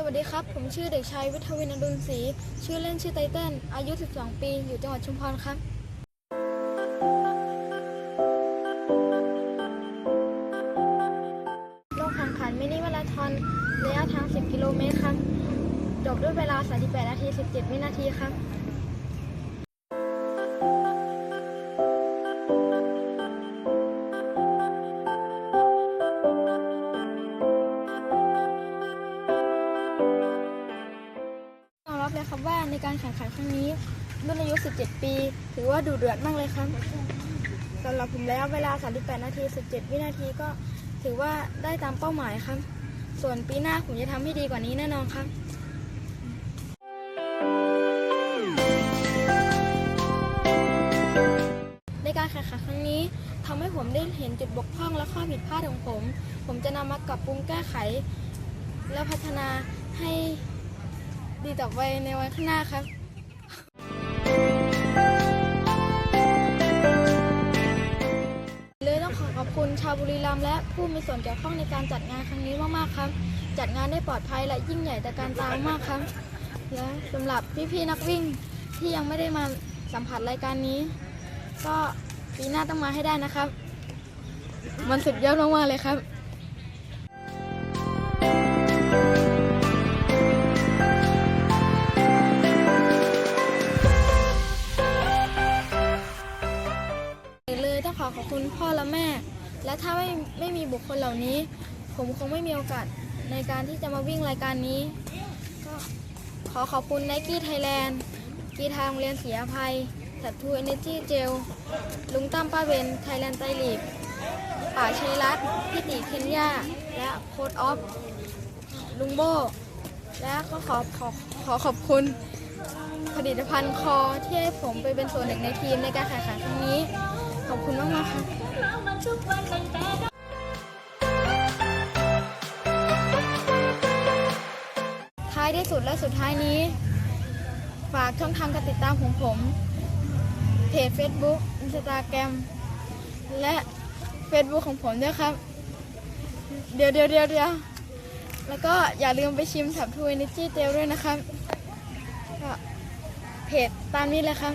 สวัสดีครับ ผมชื่อเด็กชายวิทวินอดุลศรี ชื่อเล่นชื่อไตเติ้ล อายุ 12 ปี อยู่จังหวัดชุมพรครับ ลงแข่งขันมินิมาราธอนระยะทาง 10 กิโลเมตรครับ จบด้วยเวลา 38 นาที 17 วินาทีครับ ครับว่าในการแข่งขันครั้งนี้รุ่นอายุ 17 ปี ถือว่าดูเดือดมากเลยครับสำหรับผมแล้วเวลา 38 นาที 17 วินาทีก็ถือว่าได้ตามเป้าหมายครับ ส่วนปีหน้าผมจะทำให้ดีกว่านี้แน่นอนครับในการแข่งขันครั้งนี้ทำให้ผมได้เห็นจุดบกพร่องและข้อผิดพลาดของผม ผมจะนำมาปรับปรุงแก้ไข และพัฒนาให้ ดีต่อไปในวันข้างหน้าครับเลยต้องขอขอบคุณชาวบุรีรัมย์และผู้มีส่วนเกี่ยวข้องในการจัดงานครั้งนี้มากๆครับ จัดงานได้ปลอดภัยและยิ่งใหญ่แต่การตามมากครับ และสำหรับพี่ๆนักวิ่งที่ยังไม่ได้มาสัมผัสรายการนี้ ก็ปีหน้าต้องมาให้ได้นะครับ มันสุดยอดมากๆเลยครับ ขอขอบคุณพ่อและแม่ และถ้าไม่ไม่มีบุคคลเหล่านี้ ผมคงไม่มีโอกาสในการที่จะมาวิ่งรายการนี้ ก็ขอขอบคุณ Nike Thailand กีทางโรงเรียนศรีอภัยสัตทูเอเนจีเจลลุงตั้มป้าเบนไทยแลนด์ไตลีบป่าชัยรัตน์พี่ติเคนยาและโค้ดออฟ ลุงโบ และก็ขอขอขอขอบคุณผลิตภัณฑ์คอที่ให้ผมไปเป็นส่วนหนึ่งในทีมในการแข่งขันครั้งนี้ ขอบคุณมากมากค่ะท้ายที่สุดและสุดท้ายนี้ ฝากช่องทางการติดตามของผม เพจ Facebook Instagram และ Facebook ของผมด้วยครับ เดี๋ยวเดี๋ยวเดี๋ยวเดี๋ยวแล้วก็อย่าลืมไปชิมสับทูเอเนจีเจลด้วยนะครับ ก็เพจตามนี้เลยครับ